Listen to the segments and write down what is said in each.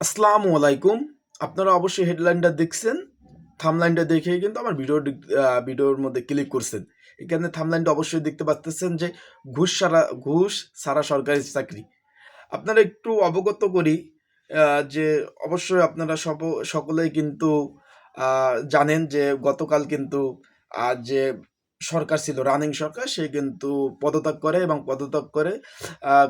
আসসালামু আলাইকুম। আপনারা অবশ্যই হেডলাইনটা দেখছেন, থামলাইনটা দেখেই কিন্তু আমার ভিডিও ভিডিওর মধ্যে ক্লিক করছেন। এখানে থামলাইনটা অবশ্যই দেখতে পাচ্তেছেন যে ঘুষ সারা ঘুষ সারা সরকারি চাকরি। আপনারা একটু অবগত করি যে অবশ্যই আপনারা সব, সকলেই কিন্তু জানেন যে গতকাল কিন্তু যে সরকার ছিল, রানিং সরকার, সে কিন্তু পদত্যাগ করে এবং পদত্যাগ করে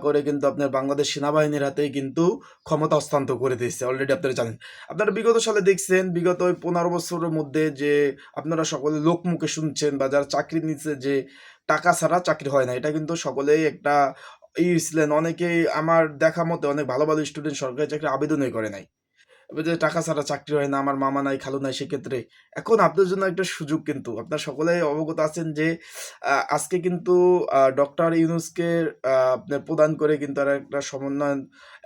করে কিন্তু আপনার বাংলাদেশ সেনাবাহিনীর হাতেই কিন্তু ক্ষমতা হস্তান্তর করে দিয়েছে অলরেডি আপনারা জানেন। আপনারা বিগত সালে দেখছেন, বিগত ওই পনেরো বছরের মধ্যে যে আপনারা সকলে লোকমুখে শুনছেন বা যারা চাকরি নিচ্ছে যে টাকা ছাড়া চাকরি হয় না, এটা কিন্তু সকলেই একটা ই ছিলেন অনেকেই আমার দেখা মতে অনেক ভালো ভালো স্টুডেন্ট সরকারি চাকরি আবেদনই করে নাই। যে টাকা ছাড়া চাকরি হয় না, আমার মামা নাই, খালু নাই, সেক্ষেত্রে এখন আপনার জন্য একটা সুযোগ কিন্তু। আপনার সকলে অবগত আছেন যে আজকে কিন্তু ডক্টর ইউনুসকে আপনার প্রদান করে কিন্তু আর একটা সমন্বয়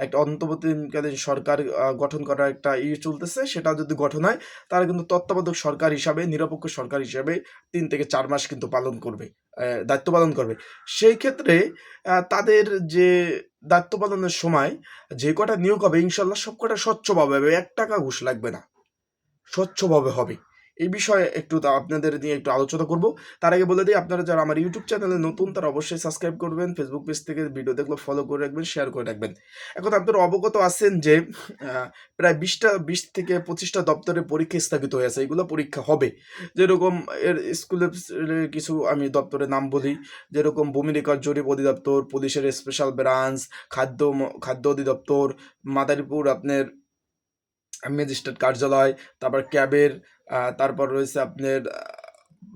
একটা অন্তর্বর্তীকালীন সরকার গঠন করার একটা ইয়ে চলতেছে। সেটা যদি গঠন হয় তারা কিন্তু তত্ত্বাবধায়ক সরকার হিসাবে, নিরপেক্ষ সরকার হিসাবে তিন থেকে চার মাস কিন্তু পালন করবে। দায়িত্ব পালন করবে। সেই ক্ষেত্রে তাদের যে দায়িত্ব পালনের সময় যে কটা নিয়োগ হবে, ইনশাল্লাহ সব কটা স্বচ্ছভাবে হবে এক টাকা ঘুষ লাগবে না। স্বচ্ছভাবে হবে। এই বিষয়ে একটু আপনাদের নিয়ে একটু আলোচনা করব। তার আগে বলে দিই, আপনারা যারা আমার ইউটিউব চ্যানেলে নতুন, তারা অবশ্যই সাবস্ক্রাইব করবেন ফেসবুক পেজ থেকে ভিডিও দেখলে ফলো করে রাখবেন শেয়ার করে রাখবেন। এখন আপনারা অবগত আছেন যে প্রায় বিশটা, বিশ থেকে পঁচিশটা দপ্তরে পরীক্ষা স্থগিত হয়ে আছে, এগুলো পরীক্ষা হবে। যেরকম এর স্কুলের কিছু আমি দপ্তরের নাম বলি, যেরকম ভূমি রেকর্ড জরিপ অধিদপ্তর, পুলিশের স্পেশাল ব্রাঞ্চ খাদ্য খাদ্য অধিদপ্তর, মাদারীপুর আপনার ম্যাজিস্ট্রেট কার্যালয়, তারপর ক্যাবের তারপর রয়েছে আপনার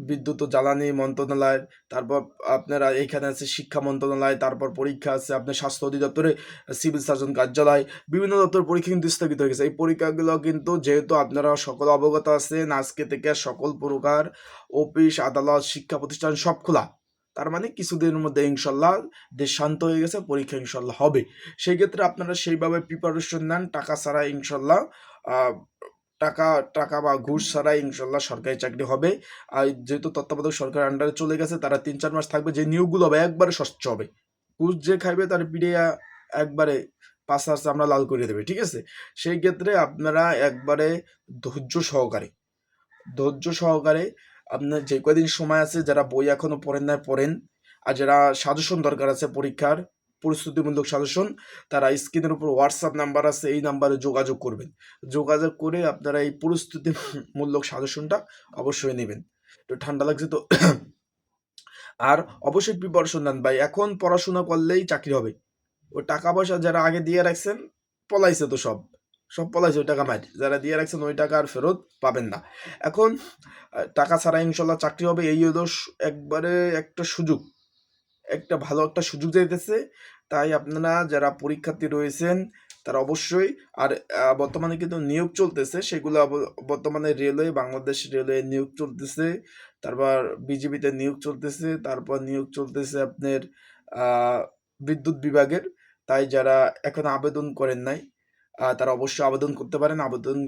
বিদ্যুৎ ও জ্বালানি মন্ত্রণালয়, তারপর আপনারা এইখানে আছে শিক্ষা মন্ত্রণালয়, তারপর পরীক্ষা আছে আপনার স্বাস্থ্য অধিদপ্তরে সিভিল সার্জন কার্যালয়, বিভিন্ন দপ্তর পরীক্ষা কিন্তু স্থগিত হয়ে গেছে। এই পরীক্ষাগুলো কিন্তু যেহেতু আপনারা সকল অবগত আছেন, আজকে থেকে সকল প্রকার অফিস, আদালত, শিক্ষা প্রতিষ্ঠান সব খোলা। তার মানে কিছুদিনের মধ্যে ইনশাল্লাহ দেশ শান্ত হয়ে গেছে, পরীক্ষা ইনশাল্লাহ হবে। সেই ক্ষেত্রে আপনারা সেইভাবে প্রিপারেশন নেন, টাকা ছাড়া ইনশাল্লাহ টাকা টাকা বা ঘুষ ছাড়াই ইনশাল্লাহ সরকারি চাকরি হবে। আর যেহেতু তত্ত্বাবধায়ক সরকার আন্ডারে চলে গেছে, তারা তিন চার মাস থাকবে। যে নিয়োগগুলো হবে, একবারে স্বচ্ছ হবে। ঘুষ যে খাইবে, তার পিড়িয়া একবারে পাঁচ হাজার আমরা লাল করে দেবে, ঠিক আছে? সেই ক্ষেত্রে আপনারা একবারে ধৈর্য সহকারে ধৈর্য সহকারে আপনার যে কয়দিন সময় আছে, যারা বই এখনও পড়েন না পড়েন। আর যারা সাজেশন দরকার আছে পরীক্ষার প্রস্তুতিমূলক সাজেশন তারা স্ক্রিনের উপর হোয়াটসঅ্যাপ নাম্বার আছে, এই নাম্বারে যোগাযোগ করবেন। যোগাযোগ করে আপনারা এই প্রস্তুতিমূলক সাজেশনটা অবশ্যই নেবেন। তো ঠান্ডা লাগছে তো। আর অবশ্যই প্রিপারেশন নেন ভাই। এখন পড়াশোনা করলেই চাকরি হবে। ও টাকা পয়সা যারা আগে দিয়ে রাখছেন, পলাইছে তো সব। সব পলাইছে, ওই টাকা মাইট যারা দিয়ে রাখছেন, ওই টাকা আর ফেরত পাবেন না। এখন টাকা ছাড়া ইনশাল্লাহ চাকরি হবে, এই হলো একবারে একটা সুযোগ। একটা ভালো একটা সুযোগ দিতেছে তাই আপনারা যারা পরীক্ষার্থী রয়েছেন, তারা অবশ্যই, আর বর্তমানে কিন্তু নিয়োগ চলতেছে, সেগুলো বর্তমানে রেলওয়ে, বাংলাদেশ রেলওয়ে নিয়োগ চলতেছে, তারপর বিজেপিতে নিয়োগ চলতেছে, তারপর নিয়োগ চলতেছে আপনার বিদ্যুৎ বিভাগের, তাই যারা এখন আবেদন করেন নাই তারা অবশ্যই আবেদন করতে পারেন, আবেদন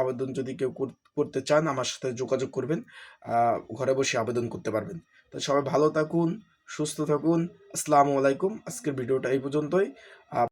আবেদন যদি কেউ করতে চান, আমার সাথে যোগাযোগ করবেন ঘরে বসে আবেদন করতে পারবেন। তো সবাই ভালো থাকুন সুস্থ থাকুন। আসসালামু আলাইকুম। আজকের ভিডিওটা এই পর্যন্তই।